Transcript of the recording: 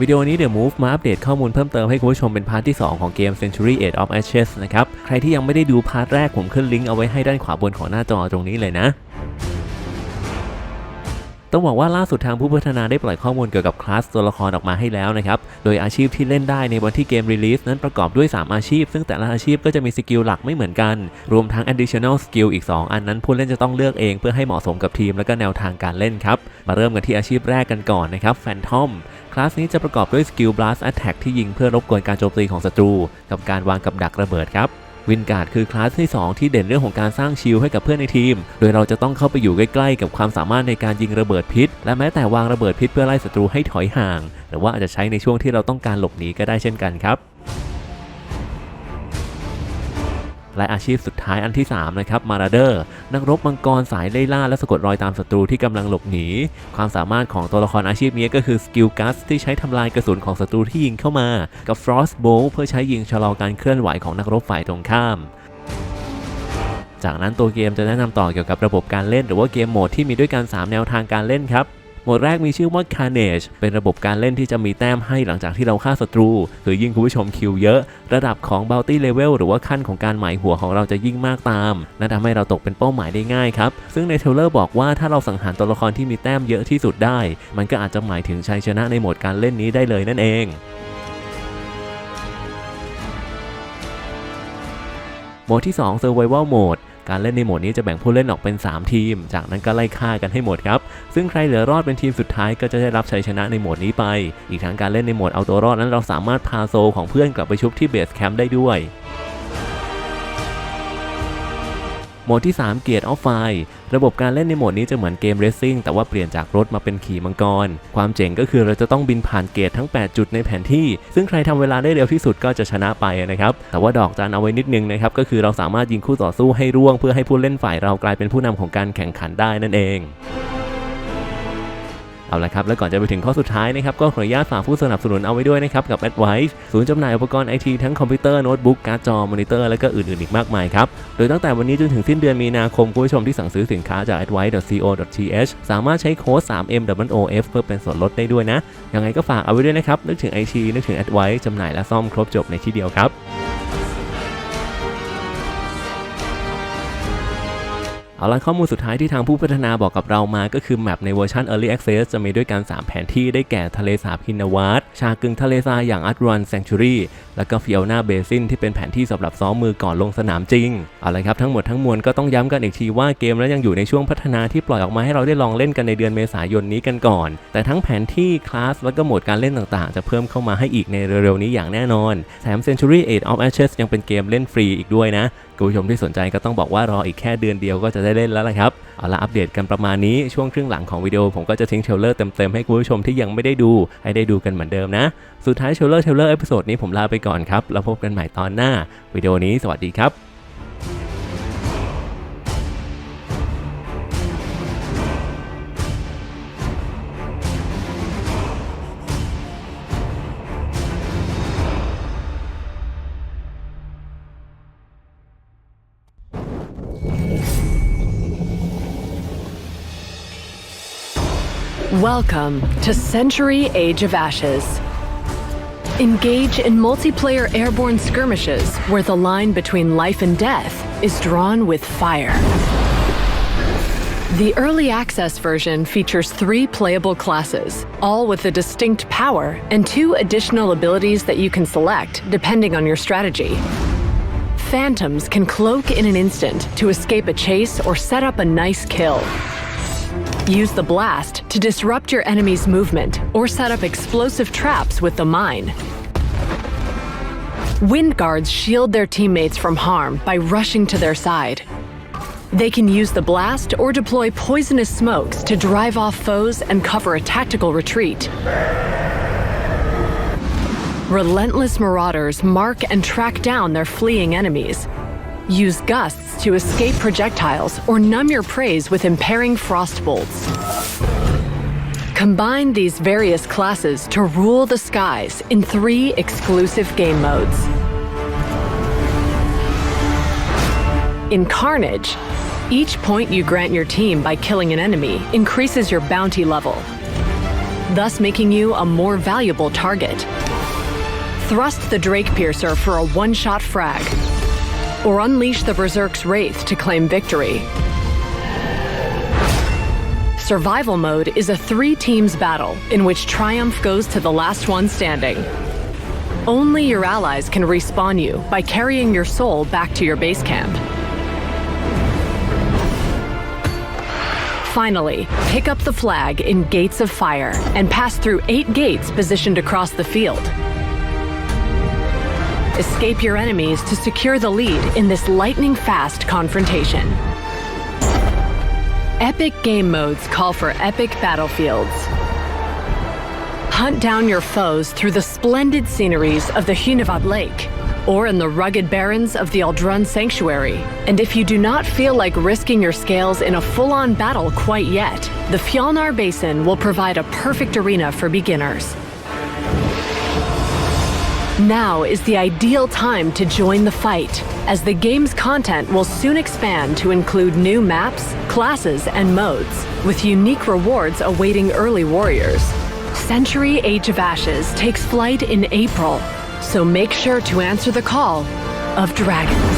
วิดีโอนี้ The Move มาอัปเดตข้อมูลเพิ่มเติมให้คุณผู้ชมเป็นพาร์ทที่ 2 ของเกม Century Age of Ashes นะครับ ใครที่ยังไม่ได้ดูพาร์ทแรกผมขึ้นลิงก์เอาไว้ให้ด้านขวาบนของหน้าจอตรงนี้เลยนะ ต้องบอกว่าล่าสุดทางผู้พัฒนาได้ปล่อยข้อมูลเกี่ยวกับคลาสตัวละครออกมาให้แล้วนะครับ โดยอาชีพที่เล่นได้ในวันที่เกมรีลีสนั้นประกอบด้วย 3 อาชีพ ซึ่งแต่ละอาชีพก็จะมีสกิลหลักไม่เหมือนกัน รวมทั้ง additional skill อีก 2 อันนั้นผู้เล่นจะต้องเลือกเองเพื่อให้เหมาะสมกับทีมและก็แนวทางการเล่นครับ มาเริ่มกันที่อาชีพแรกกันก่อนนะครับ Phantom คลาสนี้จะประกอบด้วยสกิล blast attack ที่ยิงเพื่อรบกวนการโจมตีของศัตรู กับการวางกับดักระเบิดครับ วินการ์ดคือคลาสที่ 2 ที่เด่นเรื่องของการสร้างชิลให้กับเพื่อนในทีม โดยเราจะต้องเข้าไปอยู่ใกล้ๆกับความสามารถในการยิงระเบิดพิษ และแม้แต่วางระเบิดพิษเพื่อไล่ศัตรูให้ถอยห่าง หรือว่าอาจจะใช้ในช่วงที่เราต้องการหลบหนีก็ได้เช่นกันครับ และอาชีพสุดท้ายอันที่3นะครับมาราเดอร์นักรบมังกรสายไล่ล่าและสะกดรอยตามศัตรูที่กำลังหลบหนี ความสามารถของตัวละครอาชีพนี้ก็คือสกิลกัสที่ใช้ทำลายกระสุนของศัตรูที่ยิงเข้ามา กับ Frost Bolt เพื่อใช้ยิงชะลอการเคลื่อนไหวของนักรบฝ่ายตรงข้ามจากนั้นตัวเกมจะแนะนำต่อเกี่ยวกับระบบการเล่นหรือว่าเกมโหมดที่มีด้วยกัน 3 แนวทางการเล่นครับ หมดแรกมีชื่อว่า Carnage เป็นระบบการเล่นที่จะมีแต้มให้หลังจากที่เราฆ่าศัตรู คือยิ่งคุณผู้ชมคิวเยอะ ระดับของ Bounty Level หรือว่าขั้นของการหมายหัวของเราจะยิ่งมากตามและทำให้เราตกเป็นเป้าหมายได้ง่ายครับ ซึ่งในเทเลอร์บอกว่าถ้าเราสังหารตัวละครที่มีแต้มเยอะที่สุดได้ มันก็อาจจะหมายถึงชัยชนะในโหมดการเล่นนี้ได้เลยนั่นเองโหมดที่ 2 Survival Mode การเล่นในโหมดนี้จะแบ่งผู้เล่นออกเป็น 3 ทีม จากนั้นก็ไล่ฆ่ากันให้หมดครับ ซึ่งใครเหลือรอดเป็นทีมสุดท้ายก็จะได้รับชัยชนะในโหมดนี้ไป อีกทั้งการเล่นในโหมดเอาตัวรอดนั้นเราสามารถพาโซของเพื่อนกลับไปชุบที่เบสแคมป์ได้ด้วย โหมดที่ 3 เกียร์ออฟไฟระบบการเล่นในโหมดนี้จะเหมือนเกมเรซซิ่งแต่ว่าเปลี่ยนจากรถมาเป็นขี่มังกร ความเจ๋งก็คือเราจะต้องบินผ่านเกตทั้ง 8 จุดในแผนที่ ซึ่งใครทำเวลาได้เร็วที่สุดก็จะชนะไปนะครับ แต่ว่าดอกจันเอาไว้นิดนึงนะครับก็คือเราสามารถยิงคู่ต่อสู้ให้ร่วง เพื่อให้ผู้เล่นฝ่ายเรากลายเป็นผู้นำของการแข่งขันได้นั่นเอง เอาละครับ แล้วก่อนจะไปถึงข้อสุดท้ายนะครับ ก็ขออนุญาตฝากผู้สนับสนุนเอาไว้ด้วยนะครับ กับ Advice ศูนย์จำหน่ายอุปกรณ์ไอทีทั้งคอมพิวเตอร์โน้ตบุ๊กการ์ดจอมอนิเตอร์และก็อื่นๆอีกมากมายครับ โดยตั้งแต่วันนี้จนถึงสิ้นเดือนมีนาคมคุณผู้ชมที่สั่งซื้อสินค้าจาก advice.co.th สามารถใช้โค้ด 3MWOF เพื่อเป็นส่วนลดได้ด้วยนะยังไงก็ฝากเอาไว้ด้วยนะครับนึกถึงไอทีนึกถึง Advice จำหน่ายและซ่อมครบจบในที่เดียวครับ เอาละข้อมูลสุดท้ายที่ทางผู้พัฒนาบอกกับเรามาก็คือแมปในเวอร์ชัน Early Access จะมีด้วยกัน 3 แผนที่ได้แก่ทะเลสาบฮินาวาดชากึงทะเลทรายอย่างอัตรันแซงชูรีแล้วก็ฟิโอนาเบซินที่เป็นแผนที่สำหรับซ้อมมือก่อนลงสนามจริง เอาละครับทั้งหมดทั้งมวลก็ต้องย้ำกันอีกทีว่าเกมแล้วยังอยู่ในช่วงพัฒนาที่ปล่อยออกมาให้เราได้ลองเล่นกันในเดือนเมษายนนี้กันก่อน แต่ทั้งแผนที่คลาสแล้วก็โหมดการเล่นต่างๆ จะเพิ่มเข้ามาให้อีกในเร็วๆนี้อย่างแน่นอนแถม Century Age of Ashes ยังเป็นเกมเล่นฟรีอีกด้วยนะคุณผู้ชมที่สนใจก็ต้องบอกว่ารออีกแค่เดือนเดียวก็จะได้เล่นแล้วละครับ เอาละอัปเดตกันประมาณนี้ช่วงครึ่งหลังของวิดีโอผมก็จะทิ้งเทรลเลอร์เต็มๆให้คุณผู้ชมที่ยังไม่ได้ดูให้ได้ดูกันเหมือนเดิมนะ สุดท้ายเทรลเลอร์เทรลเลอร์เอพิโซดนี้ผมลาไปก่อนครับแล้วพบกันใหม่ตอนหน้าวิดีโอนี้สวัสดีครับ Welcome to Century Age of Ashes. Engage in multiplayer airborne skirmishes where the line between life and death is drawn with fire. The early access version features three playable classes, all with a distinct power and two additional abilities that you can select depending on your strategy. Phantoms can cloak in an instant to escape a chase or set up a nice kill. Use the blast to disrupt your enemy's movement or set up explosive traps with the mine. Wind guards shield their teammates from harm by rushing to their side. They can use the blast or deploy poisonous smokes to drive off foes and cover a tactical retreat. Relentless marauders mark and track down their fleeing enemies. Use gusts to escape projectiles or numb your preys with impairing frost bolts. Combine these various classes to rule the skies in three exclusive game modes. In Carnage, each point you grant your team by killing an enemy increases your bounty level. thus making you a more valuable target. Thrust the Drake Piercer for a one shot frag, or unleash the Berserk's Wraith to claim victory. Survival mode is a three teams battle in which triumph goes to the last one standing. Only your allies can respawn you by carrying your soul back to your base camp. Finally, pick up the flag in Gates of Fire and pass through eight gates positioned across the field. Escape your enemies to secure the lead in this lightning fast confrontation. Epic game modes call for epic battlefields. Hunt down your foes through the splendid sceneries of the Hunavad Lake or in the rugged barrens of the Aldrun Sanctuary. And if you do not feel like risking your scales in a full on battle quite yet, the Fjalnar Basin will provide a perfect arena for beginners. Now is the ideal time to join the fight, as the game's content will soon expand to include new maps, classes, and modes, with unique rewards awaiting early warriors. Century Age of Ashes takes flight in April, so make sure to answer the call of Dragon.